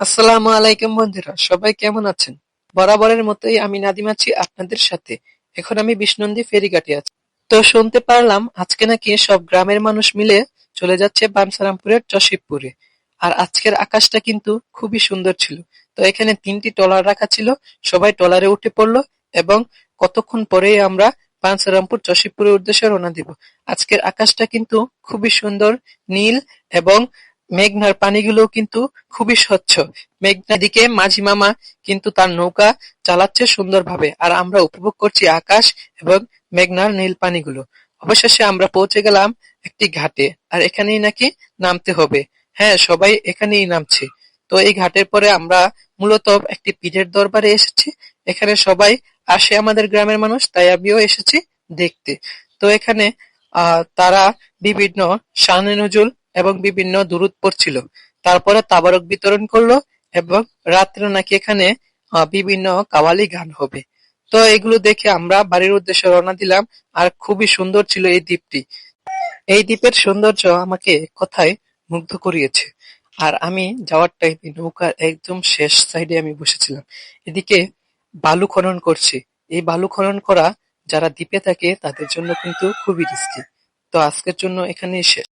আসসালামু আলাইকুম বন্ধুরা, সবাই কেমন আছেন? বরাবরের মতোই আমি নাদিম আছি আপনাদের সাথে। এখন আমি বিষ্ণন্দী ফেরিঘাটে আছি। তো শুনতে পারলাম আজকে নাকি সব গ্রামের মানুষ মিলে চলে যাচ্ছে বানসারামপুরের চশিবপুরে আর আজকের আকাশটা কিন্তু খুবই সুন্দর ছিল। তো এখানে তিনটি ট্রলার রাখা ছিল, সবাই ট্রলারে উঠে পড়ল এবং কতক্ষণ পরেই আমরা বানসারামপুর চশিবপুরের উদ্দেশ্যে রওনা দিব। আজকের আকাশটা কিন্তু খুবই সুন্দর, নীল এবং মেঘনার পানিগুলো কিন্তু খুবই স্বচ্ছ। মেঘনা দিকে মাঝি মামা কিন্তু তার নৌকা চালাচ্ছে সুন্দরভাবে। আর আমরা উপভোগ করছি আকাশ এবং মেঘনার নীল পানিগুলো। অবশেষে আমরা পৌঁছে গেলাম একটি ঘাটে। আর এখানেই নাকি নামতে হবে। হ্যাঁ সবাই এখানেই নামছে। তো এই ঘাটের পরে আমরা মূলত একটি পীরের দরবারে এসেছি। এখানে সবাই আসে আমাদের গ্রামের মানুষ, তাই আমিও এসেছি দেখতে। তো এখানে তারা বিভিন্ন শানে নজুল এবং বিভিন্ন দুরুদ পড়ছিল। তারপরে তাবারক বিতরণ করল এবং রাত্রে নাকি এখানে বিভিন্ন কাওয়ালি গান হবে। তো এগুলো দেখে আমরা বাড়ির উদ্দেশ্যে রওনা দিলাম আর খুবই সুন্দর ছিল এই দ্বীপটি। এই দ্বীপের সৌন্দর্য আমাকে কথায় মুগ্ধ করিয়েছে। আর আমি যাওয়ার টাইমে নৌকার একদম শেষ সাইডে আমি বসেছিলাম। এদিকে বালু খনন করছে। এই বালু খনন করা, যারা দ্বীপে থাকে তাদের জন্য কিন্তু খুবই রিস্কি তো আজকের জন্য এখানেই শেষ।